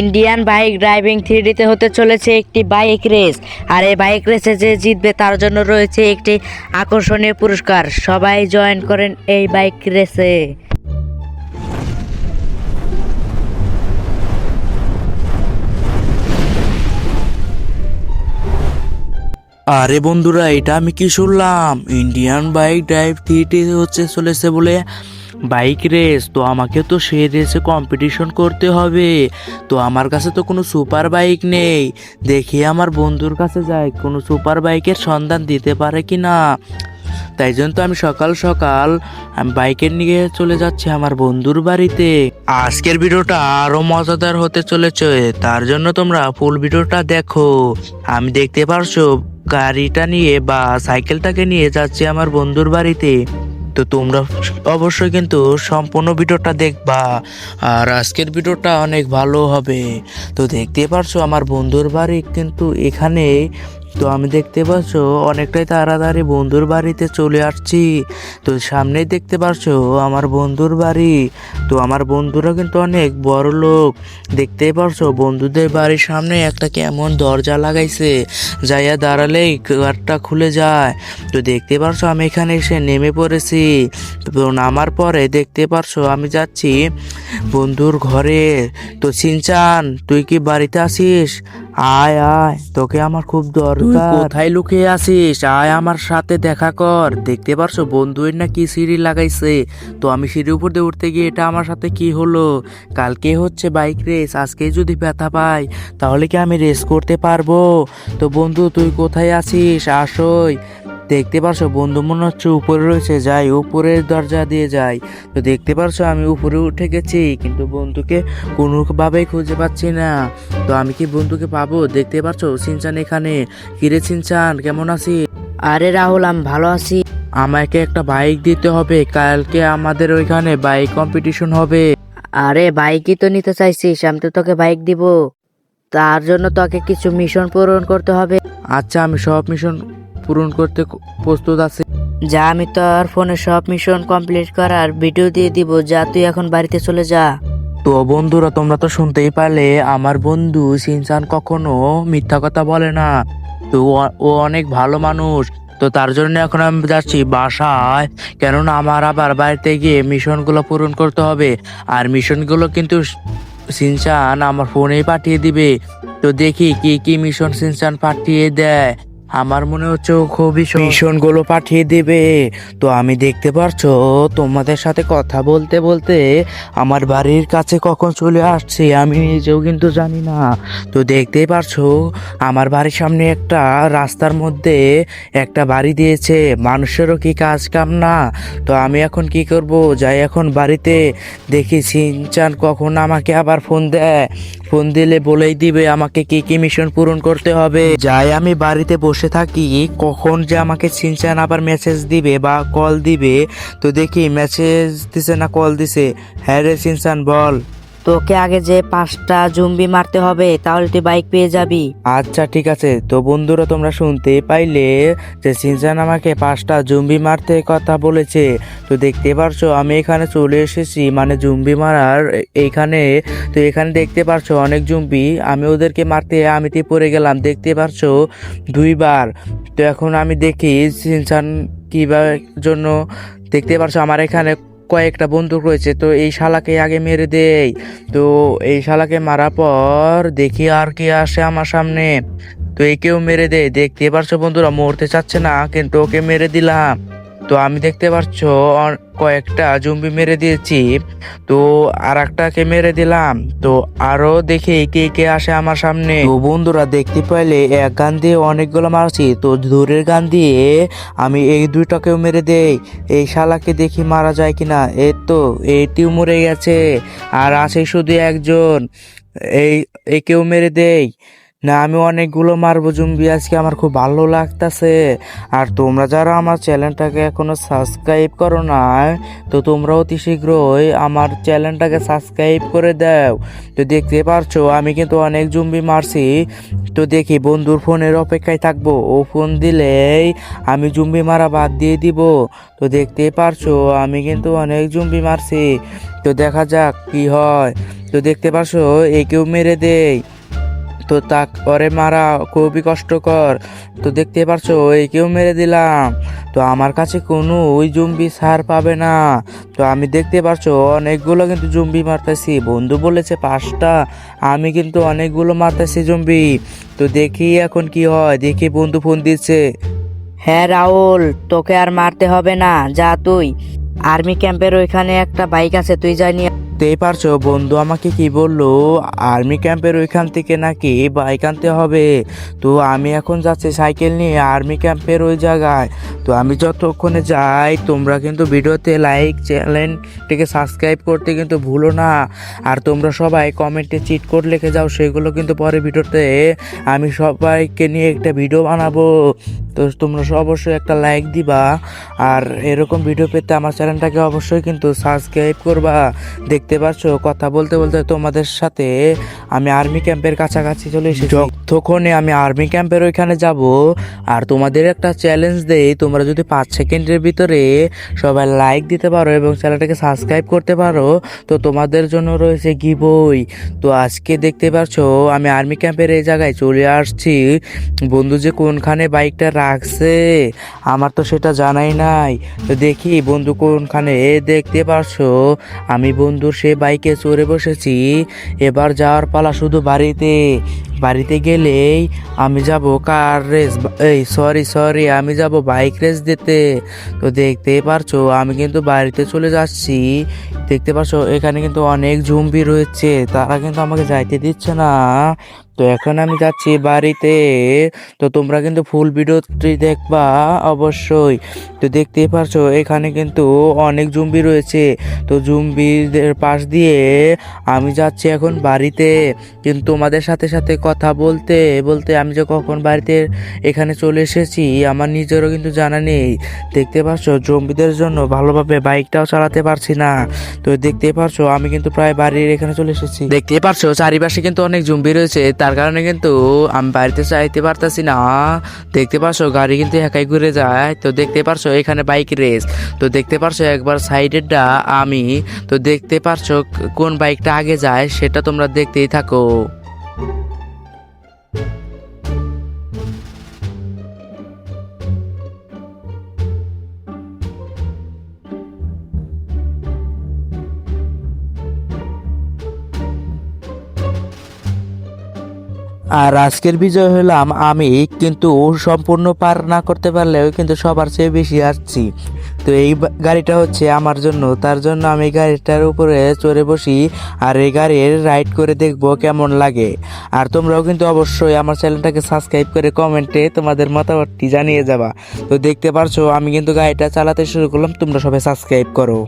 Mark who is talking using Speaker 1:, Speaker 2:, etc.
Speaker 1: Indian bike driving থ্রিডিতে হতে চলেছে একটি বাইক রেস। আর এই বাইক রেসে যে জিতবে তার জন্য রয়েছে একটি আকর্ষণীয় পুরস্কার। সবাই জয়েন করেন এই বাইক রেসে।
Speaker 2: আরে বন্ধুরা, এটা আমি কি শুনলাম? ইন্ডিয়ান বাইক ড্রাইভ থ্রিটি হচ্ছে চলেছে বলে বাইক রেস তো আমাকে তো সেই রেসে কম্পিটিশন করতে হবে। তো আমার কাছে তো কোনো সুপার বাইক নেই। দেখি আমার বন্ধুর কাছে যাই, কোনো সুপার বাইকের সন্ধান দিতে পারে কি না? তাই জন্য তো আমি সকাল সকাল আমি বাইকের নিয়ে চলে যাচ্ছি আমার বন্ধুর বাড়িতে। আজকের ভিডিওটা আরও মজাদার হতে চলেছে, তার জন্য তোমরা ফুল ভিডিওটা দেখো। আমি দেখতে পারছ, গাড়িটা নিয়ে বা সাইকেলটাকে নিয়ে যাচ্ছি আমার বন্ধুর বাড়িতে। তো তোমরা অবশ্যই কিন্তু সম্পূর্ণ ভিডিওটা দেখবা। আর আজকের ভিডিওটা অনেক ভালো হবে। তো দেখতে পারছ, আমার বন্ধুর বাড়ি কিন্তু এখানে তো আমি দেখতে পাচ্ছ অনেকটাই তাড়াতাড়ি বন্ধুর বাড়িতে চলে আসছি। তো সামনেই দেখতে পাচ্ছ আমার বন্ধুর বাড়ি। তো আমার বন্ধুরা কিন্তু অনেক বড় লোক। দেখতেই পারছ, বন্ধুদের বাড়ির সামনে একটা কেমন দরজা লাগাইছে। যাইয়া দাঁড়ালেই গাড়টা খুলে যায়। তো দেখতে পারছ, আমি এখানে এসে নেমে পড়েছি। তো নামার পরে দেখতে পারছ, আমি যাচ্ছি বন্ধুর ঘরে। তো সিনচান, তুই কি বাড়িতে আসিস? আয় আয় তোকে আমার খুব দরকার। কোথায় লুকিয়ে আছিস? আয় আমার সাথে দেখা কর। দেখতে পারছ বন্ধুয়ের না কি সিঁড়ি লাগাইছে। তো আমি সিঁড়ির উপর দিয়ে উঠতে গিয়ে এটা আমার সাথে কি হলো? কালকে হচ্ছে বাইক রেস আজকে যদি ব্যথা পাই তাহলে কি আমি রেস করতে পারব? তো বন্ধু তুই কোথায় আছিস? আসই। দেখতে পারছ বন্ধু মনে হচ্ছে উপরে রয়েছে যাই উপরের দরজা দিয়ে যাই। তো দেখতে পারছ আমি উপরে উঠে গেছি কিন্তু বন্ধুকে কোনোভাবেই খুঁজে পাচ্ছি না। তো আমি কি বন্ধুকে পাবো? দেখতে পারছ? সিনচান এখানে। কিরে সিনচান কেমন আছিস?
Speaker 1: আরে রাহুল আমি ভালো আছি।
Speaker 2: আমাকে একটা বাইক দিতে হবে কালকে আমাদের ওইখানে বাইক কম্পিটিশন হবে।
Speaker 1: আরে বাইকই তো নিতে চাইছিস আমি তো তোকে বাইক দিব। তার জন্য তোকে কিছু মিশন পূরণ করতে হবে।
Speaker 2: আচ্ছা আমি সব মিশন পূরণ করতে প্রস্তুত আছে।
Speaker 1: যা আমি তোর ফোনে সব মিশন কমপ্লিট করার ভিডিও দিয়ে দিব। যা তুই এখন বাড়িতে চলে যা।
Speaker 2: তো বন্ধুরা তোমরা তো শুনতেই পারলে আমার বন্ধু সিনচান কখনো মিথ্যা কথা বলে না। তো ও- অনেক ভালো মানুষ। তো তার জন্য এখন আমি যাচ্ছি বাসায়। কেননা আমার আবার বাড়িতে গিয়ে মিশনগুলো পূরণ করতে হবে। আর মিশনগুলো কিন্তু সিনচান আমার ফোনেই পাঠিয়ে দিবে। তো দেখি কি কি মিশন সিনচান পাঠিয়ে দেয়। আমার মনে হচ্ছে ও খুবই মিশনগুলো পাঠিয়ে দেবে। তো আমি দেখতে পারছ, তোমাদের সাথে কথা বলতে বলতে আমার বাড়ির কাছে কখন চলে আসছে আমি নিজেও কিন্তু জানি না। তো দেখতেই পারছ, আমার বাড়ির সামনে একটা রাস্তার মধ্যে একটা বাড়ি দিয়েছে, মানুষেরও কি কাজ কাম না। তো আমি এখন কি করব, যাই এখন বাড়িতে দেখি সিনচান কখন আমাকে আবার ফোন দেয়। ফোন দিলে বলেই দিবে আমাকে কি কি মিশন পূরণ করতে হবে। যাই আমি বাড়িতে বসে থাকি, কখন যে আমাকে সিনচান আবার মেসেজ দিবে বা কল দিবে, তো দেখি মেসেজ দিছে না কল দিছে। হ্যাঁ রে সিনচান বল।
Speaker 1: তোকে আগে যে পাঁচটা জুম্বি মারতে হবে, তাহলে তুই বাইক পেয়ে যাবি।
Speaker 2: আচ্ছা ঠিক আছে। তো বন্ধুরা, তোমরা শুনতে পাইলে যে সিনচান আমাকে পাঁচটা জুম্বি মারতে কথা বলেছে। তো দেখতে পারছ, আমি এখানে চলে এসেছি। মানে জুম্বি মারার এইখানে তো এখানে দেখতে পারছ অনেক জুম্বি। আমি ওদেরকে মারতে আমিতে পড়ে গেলাম। দেখতে পারছ? দুইবার। তো এখন আমি দেখি সিনচান কিবার জন্য দেখতে পারছ আমার এখানে কয়েকটা বন্দুক রয়েছে, তো এই শালাকে আগে মেরে দেই। তো এই শালাকে মারার পর দেখি আর কি আসে আমার সামনে। তো একেও মেরে দেয়। দেখতে পারছ বন্ধুরা, মরতে চাচ্ছে না, কিন্তু ওকে মেরে দিলাম। তো আমি দেখতে অন- কয়েকটা জুম্বি মেরে দিয়েছি। তো আর একটাকে মেরে দিলাম। তো আরও দেখি কে কে আসে আমার সামনে। তো বন্ধুরা, দেখতে পাইলে এক গান দিয়ে অনেকগুলো মারছি। তো দূরের গান দিয়ে আমি এই দুইটাকেও মেরে দেই। এই শালাকে দেখি মারা যায় কিনা। এই তো এইটিও মরে গেছে। আর আছে শুধু একজন। এই, একেও মেরে দেই। না, আমি অনেকগুলো মারবো জুম্বি, আজকে আমার খুব ভালো লাগতাছে। আর তোমরা যারা আমার চ্যানেলটাকে এখনও সাবস্ক্রাইব করো না তো তোমরা অতি শীঘ্রই আমার চ্যানেলটাকে সাবস্ক্রাইব করে দাও। তো দেখতে পারছ, আমি কিন্তু অনেক জুম্বি মারছি। তো দেখি বন্ধুর ফোনের অপেক্ষায় থাকব, ও ফোন দিলেই আমি জুম্বি মারা বাদ দিয়ে দিব। তো দেখতে পারছ, আমি কিন্তু অনেক জুম্বি মারছি। তো দেখা যাক কি হয়। তো দেখতে পারছ, একেও মেরে দেই। তো তারপরে মারা খুবই কষ্টকর। তো দেখতে পারছ একেও মেরে দিলাম। তো আমার কাছে কোনো ওই জুম্বি সার পাবে না। তো আমি দেখতে পারছ, অনেকগুলো কিন্তু জুম্বি মারতেছি। বন্ধু বলেছে পাঁচটা, আমি কিন্তু অনেকগুলো মারতেছি জুম্বি। তো দেখি এখন কি হয়, দেখি বন্ধু ফোন দিচ্ছে।
Speaker 1: হ্যাঁ রাহুল, তোকে আর মারতে হবে না, যা তুই। আর্মি ক্যাম্পের ওইখানে একটা বাইক আছে, তুই যা নিয়ে
Speaker 2: বুঝতেই পারছ? বন্ধু আমাকে কি বলল? আর্মি ক্যাম্পের ওইখান থেকে নাকি বাইক আনতে হবে। তো আমি এখন যাচ্ছি সাইকেল নিয়ে আর্মি ক্যাম্পের ওই জায়গায়। তো আমি যতক্ষণে যাই, তোমরা কিন্তু ভিডিওতে লাইক চ্যানেলটিকে সাবস্ক্রাইব করতে কিন্তু ভুলো না। আর তোমরা সবাই কমেন্টে চিট কোড লিখে যাও, সেগুলো কিন্তু পরে ভিডিওতে আমি সবাইকে নিয়ে একটা ভিডিও বানাবো। তো তোমরা অবশ্যই একটা লাইক দিবা। আর এরকম ভিডিও পেতে আমার চ্যানেলটাকে অবশ্যই কিন্তু সাবস্ক্রাইব করবা। দেখতে পাচ্ছ কথা বলতে বলতে তোমাদের সাথে আমি আর্মি ক্যাম্পের কাছাকাছি চলে এসেছি। যতক্ষণে আমি আর্মি ক্যাম্পের ওইখানে যাব আর তোমাদের একটা চ্যালেঞ্জ দেই তোমরা যদি পাঁচ সেকেন্ডের ভিতরে সবাই লাইক দিতে পারো এবং চ্যানেলটাকে সাবস্ক্রাইব করতে পারো তো তোমাদের জন্য রয়েছে গিবই তো আজকে দেখতে পাচ্ছ আমি আর্মি ক্যাম্পের এই জায়গায় চলে আসছি। বন্ধু যে কোনখানে বাইকটা রাখছে আমার তো সেটা জানাই নাই। তো দেখি বন্ধু কোনখানে? এ, দেখতে পারছ? আমি বন্ধুর সে বাইকে চড়ে বসেছি। এবার যাওয়ার পালা শুধু বাড়িতে। বাড়িতে গেলেই আমি যাব কার রেস? এই, সরি সরি, আমি যাব বাইক রেস দিতে। তো দেখতেই পারছ, আমি কিন্তু বাড়িতে চলে যাচ্ছি। দেখতে পাচ্ছো এখানে কিন্তু অনেক জুম্বি রয়েছে। তারা কিন্তু আমাকে যাইতে দিচ্ছে না। তো এখন আমি যাচ্ছি বাড়িতে। তো তোমরা কিন্তু ফুল ভিডিওটি দেখবা অবশ্যই। তো দেখতেই পারছ, এখানে কিন্তু অনেক জুম্বি রয়েছে। তো জুম্বিদের পাশ দিয়ে আমি যাচ্ছি এখন বাড়িতে। কিন্তু তোমাদের সাথে সাথে কথা বলতে বলতে আমি যে কখন বাড়িতে এখানে চলে এসেছি, আমার নিজেরও কিন্তু জানা নেই। দেখতে পাচ্ছ জম্বিদের জন্য ভালোভাবে বাইকটাও চালাতে পারছি না। তো দেখতে পারছ, আমি কিন্তু প্রায় বাড়ির এখানে চলে এসেছি। দেখতে পারছ, চারিপাশে কিন্তু অনেক জুম্বি রয়েছে। তার কারণে কিন্তু আমি বাড়িতে চাইতে পারতেছি না। দেখতে পারছ, গাড়ি কিন্তু একাই ঘুরে যায়। তো দেখতে পারছ, এখানে বাইক রেস। তো দেখতে পারছ, একবার সাইডেরটা আমি। তো দেখতে পারছ, কোন বাইকটা আগে যায়, সেটা তোমরা দেখতেই থাকো। আর আজকের বিজয় হলাম আমি, কিন্তু সম্পূর্ণ পার না করতে পারলেও কিন্তু সবার চেয়ে বেশি আসছি তো এই গাড়িটা হচ্ছে আমার জন্য, তার জন্য আমি গাড়িটার উপরে চড়ে বসি আর এই গাড়ির রাইড করে দেখব কেমন লাগে। আর তোমরাও কিন্তু অবশ্যই আমার চ্যানেলটাকে সাবস্ক্রাইব করে কমেন্টে তোমাদের মতামতটি জানিয়ে যাবা। তো দেখতে পারছ, আমি কিন্তু গাড়িটা চালাতে শুরু করলাম, তোমরা সবাই সাবস্ক্রাইব করো।